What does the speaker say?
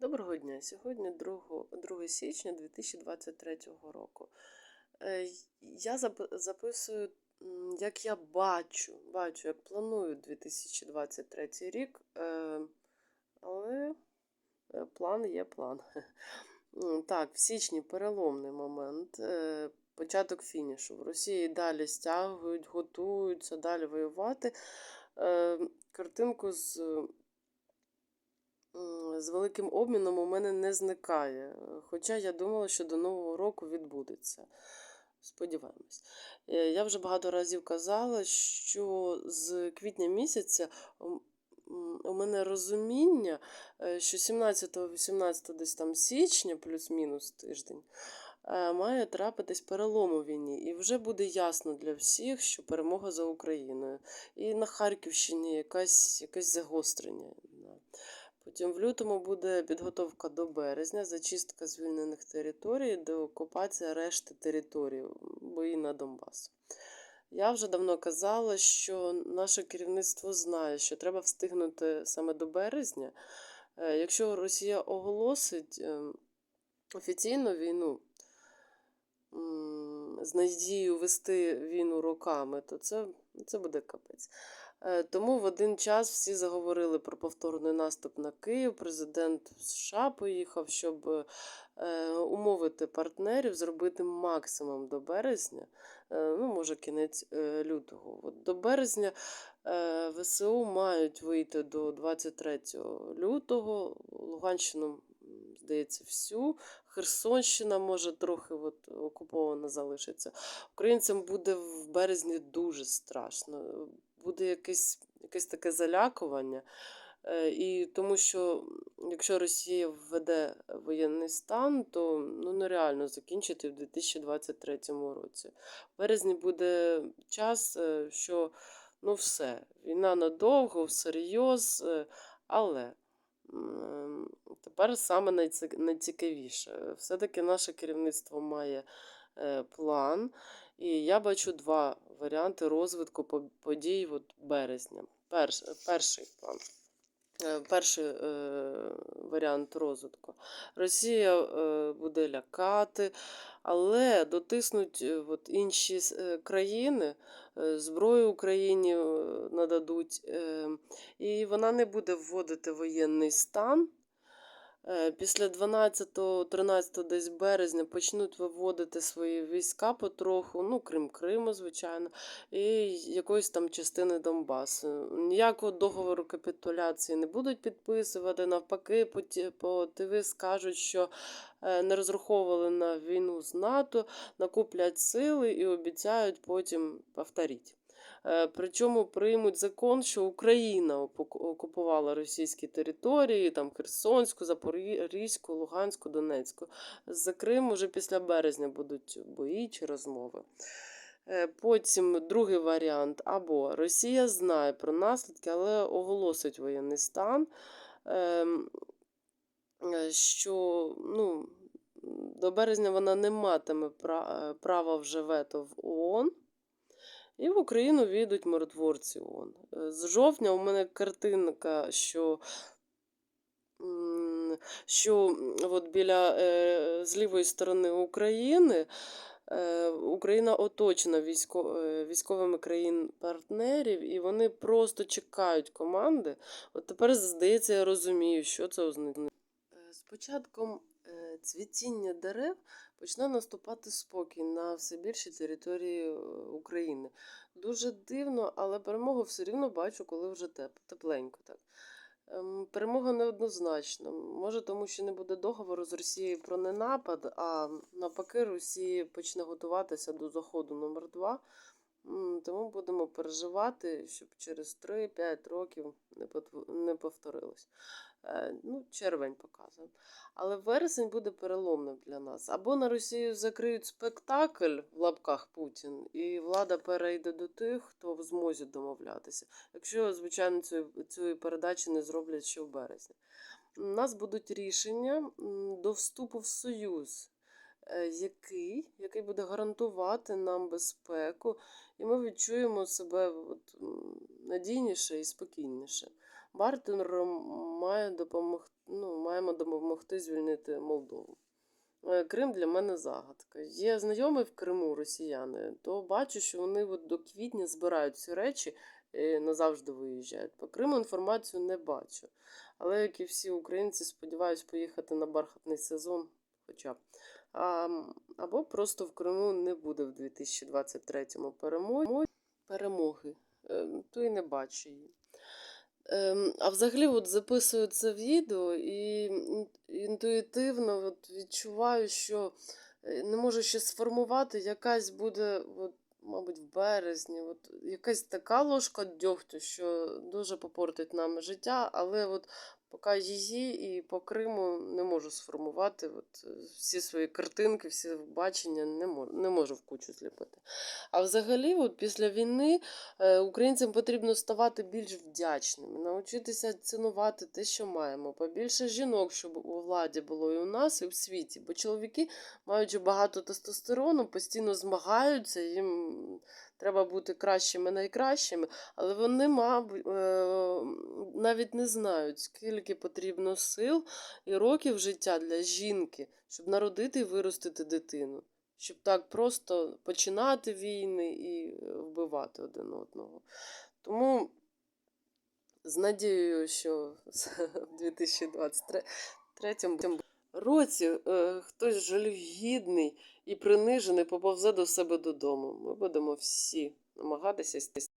Доброго дня! Сьогодні 2, 2 січня 2023 року. Е, Я записую, як я бачу, бачу, як планую 2023 рік, е, але е, план є план. Так, в січні переломний момент, початок фінішу. В Росії далі стягують, готуються далі воювати. Картинку з з великим обміном у мене не зникає. Хоча я думала, що до Нового року відбудеться. Сподіваємось. Е, Я вже багато разів казала, що з квітня місяця у мене розуміння, е, що 17-18 десь там січня, плюс-мінус тиждень, е, має трапитись перелом у війні. І вже буде ясно для всіх, що перемога за Україною. І на Харківщині якась, якесь загострення. Потім в лютому буде підготовка до березня, зачистка звільнених територій, деокупація решти територій, бої на Донбасу. Я вже давно казала, що наше керівництво знає, що треба встигнути саме до березня. Е, Якщо Росія оголосить ем, офіційну війну, з надією вести війну роками, то це, це буде капець. Е, Тому в один час всі заговорили про повторний наступ на Київ. Президент США поїхав, щоб е, умовити партнерів, зробити максимум до березня, е, ну, може, кінець лютого. От до березня ВСУ мають вийти до 23 лютого. Луганщину, здається, всю. Херсонщина може трохи от, окупована залишиться. Українцям буде в березні дуже страшно. Буде якесь, якесь таке залякування. Е, І тому що якщо Росія введе воєнний стан, то ну, нереально закінчити в 2023 році. В березні буде час, е, що ну все, війна надовго, всерйоз, е, але тепер саме найцікавіше. Все-таки наше керівництво має план. І я бачу два варіанти розвитку подій от березня. Перш, перший план. Е, Перший е, варіант розвитку. Росія е, буде лякати, але дотиснуть е, от інші е, країни, зброю Україні нададуть, е, і вона не буде вводити воєнний стан. Е, Після 12-13 десь березня почнуть виводити свої війська потроху, ну, крім Криму, звичайно, і якоїсь там частини Донбасу. Ніякого договору капітуляції не будуть підписувати. Навпаки, по ТВ скажуть, що е, не розраховували на війну з НАТО, накуплять сили і обіцяють потім повторити. Е, Причому приймуть закон, що Україна окупувала російські території, там Херсонську, Запорізьку, Луганську, Донецьку. За Крим уже після березня будуть бої чи розмови. Е, Потім другий варіант: або Росія знає про наслідки, але оголосить воєнний стан, ем, е, що ну, до березня вона не матиме права вже вето в ООН. І в Україну війдуть миротворці ООН. Е, З жовтня у мене картинка, що, що от біля е, з лівої сторони України е, Україна оточена військовими країн-партнерів, і вони просто чекають команди. От тепер, здається, я розумію, що це означає. З початком цвітіння дерев почне наступати спокій на все більшій території е, України. Дуже дивно, але перемогу все рівно бачу, коли вже теп, тепленько так. Ем, Перемога неоднозначна. Може, тому що не буде договору з Росією про ненапад, а навпаки, Росія почне готуватися до заходу номер 2 Тому будемо переживати, щоб через 3-5 років не повторилось. Е, Ну, червень показує. Але вересень буде переломним для нас. Або на Росію закриють спектакль в лапках Путін, і влада перейде до тих, хто в змозі домовлятися. Якщо, звичайно, цієї, передачі не зроблять ще в березні. У нас будуть рішення до вступу в Союз, який, який буде гарантувати нам безпеку, і ми відчуємо себе от, надійніше і спокійніше. Бартер має допомогти, ну, маємо допомогти звільнити Молдову. Е, Крим для мене загадка. Є знайомі в Криму росіяни, то бачу, що вони от до квітня збирають ці речі і назавжди виїжджають. По Криму інформацію не бачу. Але як і всі українці, сподіваюся поїхати на бархатний сезон, хоча. Або просто в Криму не буде в 2023-му перемоги. перемоги. Е, То і не бачу її. Ем, а взагалі, от записую це відео і інтуїтивно от відчуваю, що е, не можу ще сформувати, якась буде, от, мабуть, в березні, от, якась така ложка дьогтю, що дуже попортить нам життя, але от поки її і по Криму не можу сформувати от, е, всі свої картинки, всі бачення не можу, не можу в кучу зліпити. А взагалі, от після війни е, українцям потрібно ставати більш вдячними, навчитися цінувати те, що маємо. Побільше жінок, щоб у владі було і у нас, і в світі. Бо чоловіки, маючи багато тестостерону, постійно змагаються, їм треба бути кращими найкращими, але вони, мабуть, е, навіть не знають, скільки потрібно сил і років життя для жінки, щоб народити і виростити дитину щоб так просто починати війни і е, вбивати один одного. Тому з надією, що в 2023 році е, хтось жалюгідний і принижений поповзе до себе додому. Ми будемо всі намагатися